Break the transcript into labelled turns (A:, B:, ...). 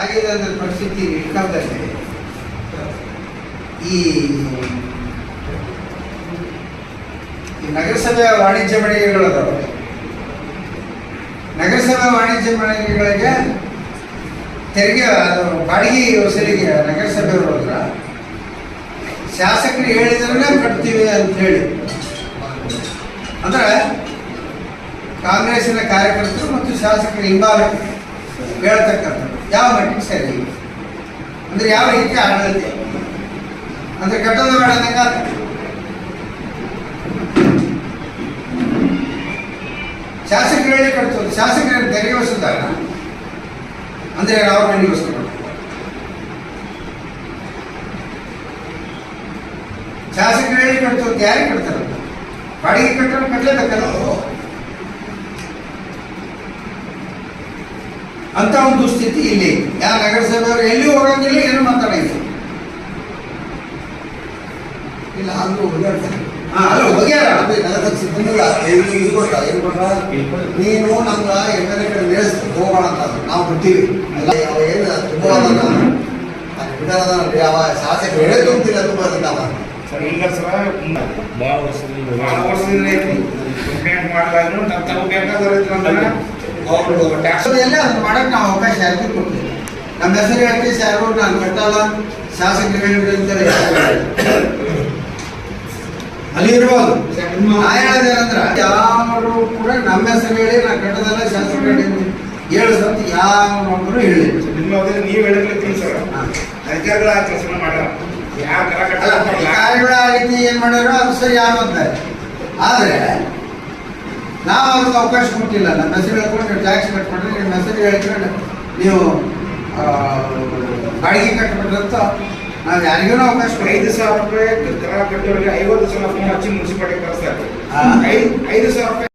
A: ಅಂದ್ರೆ ಪರಿಸ್ಥಿತಿ ಈ ಈ ನಗರಸಭೆಯ ನಗರಸಭೆ ವಾಣಿಜ್ಯ ಮಳಿಗೆಗಳದಾವೆ ನಗರಸಭೆ ವಾಣಿಜ್ಯ ಮಳಿಗೆಗಳಿಗೆ ತೆರಿಗೆ ಬಾಡಿಗೆ ವಸೂಲಿಗೆ ನಗರಸಭೆಯವರು ಹೋದ್ರ, ಶಾಸಕರು ಹೇಳಿದ್ರೆ ಕಟ್ತೀವಿ ಅಂತ ಹೇಳಿ ಅಂದ್ರೆ ಕಾಂಗ್ರೆಸ್ಸಿನ ಕಾರ್ಯಕರ್ತರು ಮತ್ತು ಶಾಸಕರು ಹಿಂಬಾಲ ಹೇಳ್ತಕ್ಕಂಥದ್ದು. ಯಾವ ಮಟ್ಟಿಗೆ ಸರಿ ಅಂದ್ರೆ ಯಾವ ರೀತಿ ಆಡಳಿತ? ಅಂದ್ರೆ ಕಟ್ಟೋದು ಬೇಡ ಅಂದಂಗಾತ. ಶಾಸಕರು ಹೇಳಿ ಕಟ್ತೋದು ಶಾಸಕರ ವಸೂಲ್ದಾಗ ಅಂದ್ರೆ ಅವ್ರ ಮಾಡ್ತಾರೆ. ಶಾಸಕರು ಹೇಳಿ ಕಟ್ತೋದು ಯಾರಿಗೆ ಕಟ್ತಾರ ಬಾಡಿಗೆ ಕಟ್ಟೋರು ಕಟ್ಟಲೇಬೇಕಲ್ಲ? ಅಂತ ಒಂದು ಸ್ಥಿತಿ ಇಲ್ಲಿ. ಯಾವ ನಗರಸಭೆಯವರು ಎಲ್ಲಿಯೂ ಹೋಗಂಗಿಲ್ಲ ಏನು ಮಾತಾಡಂಗಿಲ್ಲ.
B: ಇಲ್ಲ ಆದರೂ ಹೋಗ್ಯಾಡ್ತಾರೆ
A: ಹಾ ಅಲ್ಲ ಹೋಗ್ಯಾರ.
B: ಅದೇ ನಗರದ ಸಿಬ್ಬಂದಿಗಳ ಏನು ಇದು ಕೊಟ್ಟ ಏನು ಕೊಟ್ಟ ನೀನು ನಮ್ಮ ಎಂ ಎಲ್ ಕಡೆ ನೇಳಿಸ್ತು ಹೋಗೋಣ ಅಂತ. ನಾವು ಬಿಟ್ಟಿವಿ. ಅಲ್ಲ ಅವ ಏನು ತುಂಬ ಬಿಡೋದ ಯಾವ ಶಾಸಕ ಹೇಳೇ ತುಂಬಿಲ್ಲ ತುಂಬ ಅವ.
C: ಈಗ ಸರ್
D: ಭಾಳ ವರ್ಷದಿಂದ
C: ಭಾಳ ವರ್ಷದಿಂದ ಐತಿ ಕಂಪ್ಲೇಂಟ್ ಮಾಡಿದಾಗ ನಾವು ತಗೋಬೇಕಾದ್ರೆ ಅಂದ್ರೆ ಅವ್ರು ಟ್ಯಾಕ್ಸ್
A: ಎಲ್ಲ ಅದನ್ನ ಮಾಡಕ್ ನಾವು ಅವಕಾಶ ಯಾರಿಗೂ ಕೊಡ್ತೀವಿ ನಮ್ಮ ಹೆಸರು ಹೇಳ್ತೀವಿ ಯಾರು ನಾನು ಕಟ್ಟಲ್ಲ. ಶಾಸಕರು ಹೇಳಿದ್ರೆ ಅಲ್ಲಿ ಇರ್ಬೋದು. ನಾ ಹೇಳೋದೇನಂದ್ರ ಯಾರು ಕೂಡ ನಮ್ಮ ಹೆಸರು ಹೇಳಿ ನಾ ಕಟ್ಟದಲ್ಲ ಶಾಸಕರು ಹೇಳಿ ಹೇಳು ಯಾವ ಒಬ್ಬರು ಹೇಳಿ.
C: ನಿಮ್ಮ ನೀವು ಹೇಳಿರ್ತೀವಿ ಸರ್. ಅಧಿಕಾರಿಗಳ ಕೆಲಸ ಮಾಡ್ಯಾರ. ಯಾವ
A: ಆ ರೀತಿ ಏನ್ ಮಾಡ್ಯಾರೋ ಅದು ಸರಿ ಅಂತ ಆದ್ರೆ ನಾವು ಅದಕ್ಕೆ ಅವಕಾಶ ಕೊಟ್ಟಿಲ್ಲ. ನಮ್ಮ ಹೆಸರು ಹೇಳ್ಕೊಂಡು ಟ್ಯಾಕ್ಸ್ ಕಟ್ಬಿಟ್ರೆ ನಿಮ್ಮ ಹೆಸರು ಹೇಳ್ಕೊಂಡು ನೀವು ಆ, ಬಾಡಿಗೆ ಕಟ್ಬಿಟ್ರೆ ಅಂತ ನಾವು ಯಾರಿಗೂ ಅವಕಾಶ
C: ಐದು ಸಾವಿರ ರೂಪಾಯಿ ಕರ ಕಟ್ಟೋರಿಗೆ ಐವತ್ತು ಸಾವಿರ ಫೋನ್ ಹಚ್ಚಿ ಮುನ್ಸಿಪಾಲಿಟಿ
A: ಕಳಿಸ್ತಾ
C: ಇರ್ತೀವಿ ಐದು ಸಾವಿರ ರೂಪಾಯಿ